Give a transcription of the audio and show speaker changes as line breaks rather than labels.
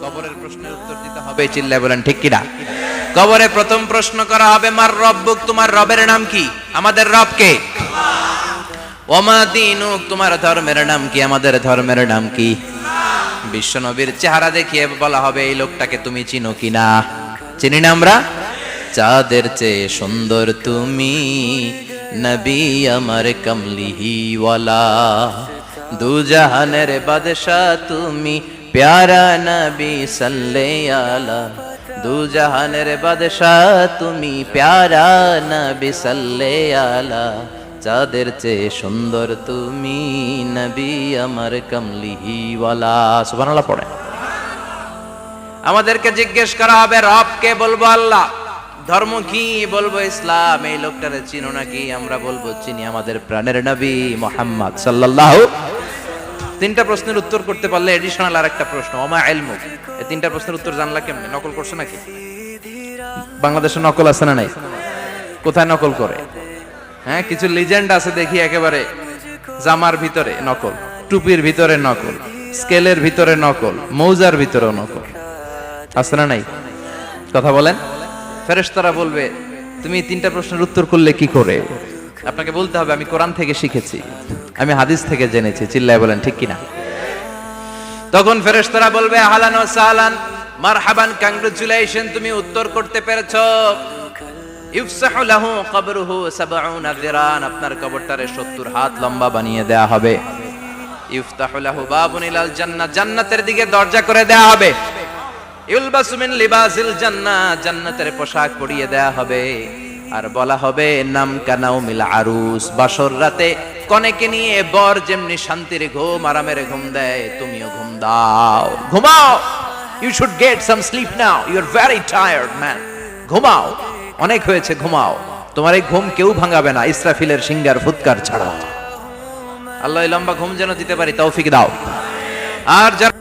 কবরের প্রশ্নের উত্তর দিতে হবে, চিল্লায় বলেন, ঠিক কিনা? কবরে প্রথম প্রশ্ন করা হবে, মার রব্বুক তোমার রবের নাম কি? আমাদের রব কে? ওমা দিনুক তোমার ধর্মের নাম কি? আমাদের ধর্মের নাম কি? বিশ্বনবীর চেহারা দেখিয়ে বলা হবে, এই লোকটাকে তুমি চিনো কিনা? চিনি না আমরা? চাঁদের চেয়ে সুন্দর তুমি, নবী আমার কমলিহি ওয়ালা দু জাহানের তুমি প্যারা নবী সাল্লে আলা দু জাহানের বাদশাহ, তুমি প্যারা নবী সাল্লে আলা চাঁদের চেয়ে সুন্দর তুমি নবী আমার কমলিহি ওয়ালা সুবহানাল্লাহ পড়ে। আমাদেরকে জিজ্ঞেস করা হবে রবকে বলব আল্লাহ? ধর্ম কি বলব ইসলাম? এই লোকটারে চিনো নাকি? আমরা বলব, চিনি আমাদের প্রাণের নবী মোহাম্মদ সাল্লাল্লাহু তিনটা প্রশ্নের উত্তর করতে পারলে এডিশনাল আর একটা প্রশ্ন, ওমা এলমুক এই তিনটা প্রশ্নের উত্তর জানলা কেমনে? নকল করছ নাকি? বাংলাদেশে নকল আছে না নাই? কোথায় নকল করে? হ্যাঁ কিছু লিজেন্ড আছে দেখি একেবারে জামার ভিতরে নকল, টুপির ভিতরে নকল, স্কেলের ভিতরে নকল, মৌজার ভিতরেও নকল। আছে না নাই? কথা বলেন। ফেরেশতারা বলবে, তুমি তিনটা প্রশ্নের উত্তর করলে কি করে? আপনাকে বলতে হবে, আমি কোরআন থেকে শিখেছি। আমি হাদিস থেকে জেনেছি, চিল্লায় বলেন, ঠিক কিনা? তখন ফেরেশতারা বলবে, আহলান ও সাহলান, মারহাবান কংগ্রেচুলেশন তুমি উত্তর করতে পেরেছ। ইফসাহু লাহু কবরুহু সাবউনা যিরান আপনার কবরটারে 70 হাত লম্বা বানিয়ে দেয়া হবে। ইফতাহু লাহু বাবুন ইলাল জান্নাহ, জান্নাতের দিকে দরজা করে দেয়া হবে। ইউলবাসু মিন লিবাসিল জান্নাহ, জান্নাতের পোশাক পরিয়ে দেয়া হবে। আর বলা হবে, নাম কানাও মিল আরুস। বাসর রাতে কনেকে নিয়ে বর যেমনি শান্তির ঘুম, আরামের ঘুম দেয়, তুমিও ঘুম দাও। ঘুমাও! You should get some sleep now you are very tired man ঘুমাও। অনেক হয়েছে, ঘুমাও। তোমার এই ঘুম কেউ ভাঙাবে না, ইসরাফিলের সিঙ্গার ফুৎকার ছাড়া। আল্লাহ লম্বা ঘুম যেন দিতে পারি, তৌফিক দাও। আর যারা